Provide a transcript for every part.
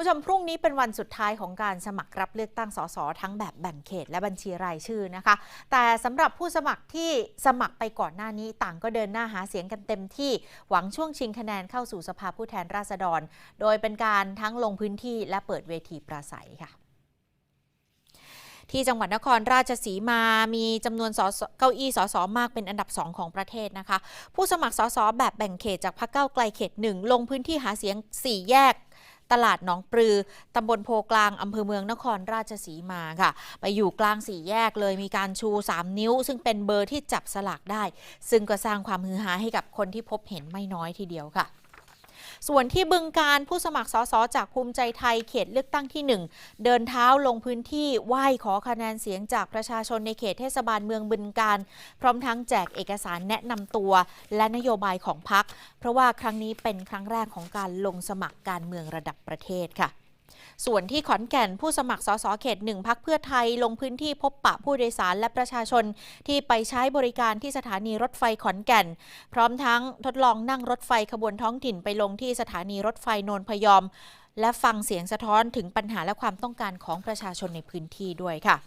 ผู้ชมพรุ่งนี้เป็นวันสุดท้ายของการสมัครรับเลือกตั้งสสทั้งแบบแบ่งเขตและบัญชีรายชื่อนะคะ แต่สำหรับผู้สมัครที่สมัครไปก่อนหน้านี้ต่างก็เดินหน้าหาเสียงกันเต็มที่หวังช่วงชิงคะแนนเข้าสู่สภาผู้แทนราษฎร โดยเป็นการทั้งลงพื้นที่และเปิดเวทีปราศัยค่ะที่จังหวัดนครราชสีมา มีจำนวนสสเก้าอี้สสมากเป็นอันดับ 2 ของประเทศนะคะ ผู้สมัครสสแบบแบ่งเขตจากพรรคเก้าไกลเขตหนึ่งลงพื้นที่หาเสียง 4 แยก ตลาดหนองปลือตำบลโพกลางอำเภอเมืองนครราชสีมาค่ะ ไปอยู่กลางสี่แยกเลยมีการชู 3 นิ้ว ซึ่งเป็นเบอร์ที่จับสลากได้ ซึ่งก็สร้างความฮือฮาให้กับคนที่พบเห็นไม่น้อยทีเดียวค่ะ ส่วนที่บึงการผู้สมัครสสจากภูมิใจไทยเขตเลือกตั้งที่ 1 เดินเท้าลงพื้นที่ไหว้ขอคะแนนเสียงจากประชาชนในเขตเทศบาลเมืองบึงการ พร้อมทั้งแจกเอกสารแนะนำตัว และนโยบายของพรรคเพราะว่าครั้งนี้เป็นครั้งแรกของการลงสมัครการเมืองระดับประเทศค่ะ ส่วนที่ขอนแก่นผู้สมัครสสเขตหนึ่งพักเพื่อไทยลงพื้นที่พบปะผู้โดยสารและประชาชนที่ไปใช้บริการที่สถานีรถไฟขอนแก่น พร้อมทั้งทดลองนั่งรถไฟขบวนท้องถิ่นไปลงที่สถานีรถไฟโนนพยอม และฟังเสียงสะท้อนถึงปัญหาและความต้องการของประชาชนในพื้นที่ด้วยค่ะ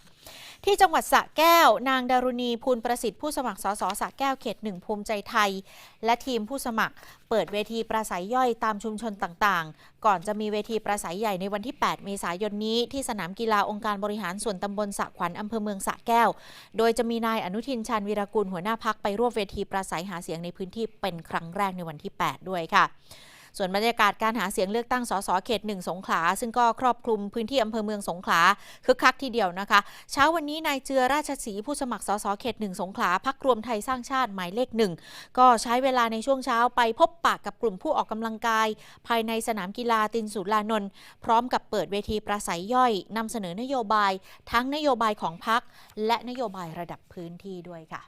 ที่จังหวัดสระแก้ว นางดารุณีภูลประสิทธิ์ผู้สมัครสสสระแก้วเขตหนึ่งภูมิใจไทย และทีมผู้สมัคร เปิดเวทีปราศัยย่อยตามชุมชนต่างๆ ก่อนจะมีเวทีปราศัยใหญ่ในวันที่ 8 เมษายนนี้ ที่สนามกีฬาองค์การบริหารส่วนตำบลสระขวัญอำเภอเมืองสระแก้ว โดยจะมีนายอนุทินชาญวีรกุลหัวหน้าพักไปร่วมเวทีปราศัยหาเสียงในพื้นที่เป็นครั้งแรกในวันที่ 8 ด้วยค่ะ ส่วนบรรยากาศการหาเสียงเลือกตั้งสสเขตหนึ่งสงขลา ซึ่งก็ครอบคลุมพื้นที่อำเภอเมืองสงขลาคึกคักทีเดียวนะคะ เช้าวันนี้นายเจือราชศรีผู้สมัครสสเขตหนึ่งสงขลาพักรวมไทยสร้างชาติหมายเลขหนึ่งก็ใช้เวลาในช่วงเช้าไปพบปะกับกลุ่มผู้ออกกำลังกาย ภายในสนามกีฬาตินสุรานนท์พร้อมกับเปิดเวทีปราศัยย่อยนำเสนอนโยบาย ทั้งนโยบายของพักและนโยบายระดับพื้นที่ด้วยค่ะ